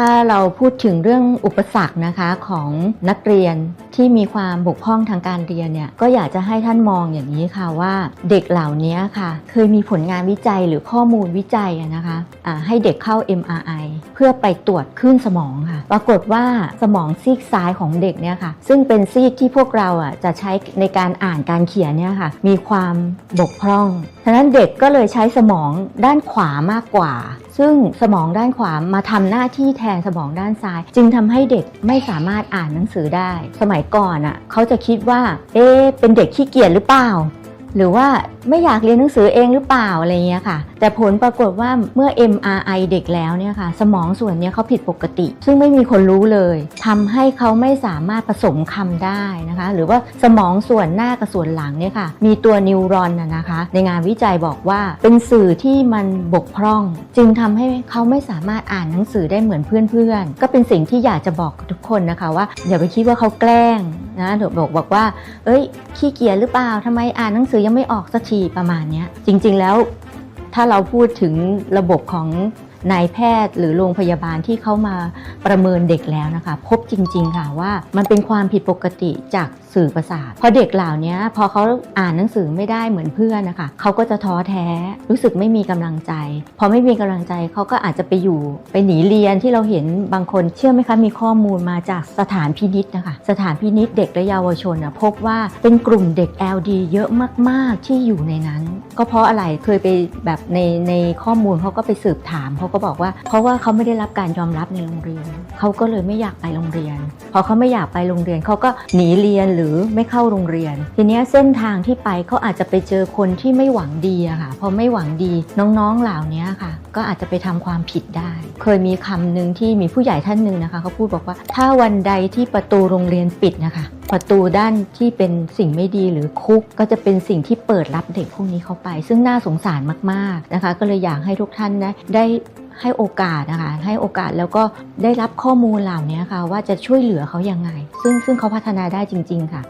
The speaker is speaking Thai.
ถ้าเราพูดถึงเรื่องอุปสรรคนะคะของนักเรียนที่มีความบกพร่องทางการเรียนเนี่ยก็อยากจะให้ท่านมองอย่างนี้ค่ะว่าเด็กเหล่านี้ค่ะ เคยมีผลงานวิจัยหรือข้อมูลวิจัยนะคะะให้เด็กเข้า MRI เพื่อไปตรวจคลื่นสมองค่ะ ปรากฏว่าสมองซีกซ้ายของเด็กเนี่ยค่ะ ซึ่งเป็นซีกที่พวกเราอะจะใช้ในการอ่านการเขียนเนี่ยค่ะ มีความบกพร่องฉะนั้นเด็กก็เลยใช้สมองด้านขวามากกว่า ซึ่งสมองด้านขวามาทำหน้าที่แทนสมองด้านซ้าย จึงทำให้เด็กไม่สามารถอ่านหนังสือได้ สมัยก่อนอะเขาจะคิดว่า เอ๊เป็นเด็กขี้เกียจหรือเปล่า หรือว่าไม่อยากเรียนหนังสือเองหรือเปล่าอะไรเงี้ยค่ะ แต่ผลปรากฏว่าเมื่อ MRI เด็กแล้วเนี่ยค่ะ สมองส่วนนี้เขาผิดปกติ ซึ่งไม่มีคนรู้เลยทำให้เขาไม่สามารถผสมคำได้นะคะ หรือว่าสมองส่วนหน้ากับส่วนหลังเนี่ยค่ะ มีตัวนิวรอนนะคะ ในงานวิจัยบอกว่าเป็นสื่อที่มันบกพร่อง จึงทำให้เขาไม่สามารถอ่านหนังสือได้เหมือนเพื่อนๆ ก็เป็นสิ่งที่อยากจะบอกทุกคนนะคะว่าอย่าไปคิดว่าเขาแกล้งนะเดี๋ยวบอกบอกว่า เอ้ยขี้เกียจหรือเปล่าทำไมอ่านหนังสือยังไม่ออกสักทีประมาณนี้จริง ๆ แล้วถ้าเราพูดถึงระบบของ นายแพทย์หรือโรงพยาบาลที่เขามาประเมินเด็กแล้วนะคะ พบจริง ๆ ค่ะว่ามันเป็นความผิดปกติจากสื่อประสาทเพราะเด็กเหล่านี้พอเขาอ่านหนังสือไม่ได้เหมือนเพื่อนนะคะเขาก็จะท้อแท้รู้สึกไม่มีกำลังใจ พอไม่มีกำลังใจเขาก็อาจจะไปอยู่ ไปหนีเรียนที่เราเห็นบางคนเชื่อไหมคะมีข้อมูลมาจากสถานพินิษนะคะ สถานพินิษเด็กและเยาวชนนะพบว่าเป็นกลุ่มเด็ก LD เยอะมาก ๆ ที่อยู่ในนั้น ก็เพราะอะไรเคยไปแบบในในข้อมูลเขาก็ไปสืบถามเขาก็บอกว่า เพราะว่าเขาไม่ได้รับการยอมรับในโรงเรียน เขาก็เลยไม่อยากไปโรงเรียน พอเขาไม่อยากไปโรงเรียนเขาก็หนีเรียนหรือไม่เข้าโรงเรียน ทีนี้เส้นทางที่ไปเขาอาจจะไปเจอคนที่ไม่หวังดีอะค่ะ พอไม่หวังดีน้องๆเหล่านี้ค่ะ ก็อาจจะไปทำความผิดได้ เคยมีคำหนึ่งที่มีผู้ใหญ่ท่านหนึ่งนะคะเขาพูดบอกว่า ถ้าวันใดที่ประตูโรงเรียนปิดนะคะ ประตูด้านที่เป็นสิ่งไม่ดีหรือคุก ก็จะเป็นสิ่งที่เปิดรับเด็กพวกนี้เข้าไป ซึ่งน่าสงสารมากๆนะคะ ก็เลยอยากให้ทุกท่านนะได้ ให้โอกาสนะคะให้โอกาสแล้วก็ได้รับข้อมูลเหล่านี้ค่ะว่าจะช่วยเหลือเขายังไง ซึ่งซึ่งเขาพัฒนาได้จริง ๆ ค่ะ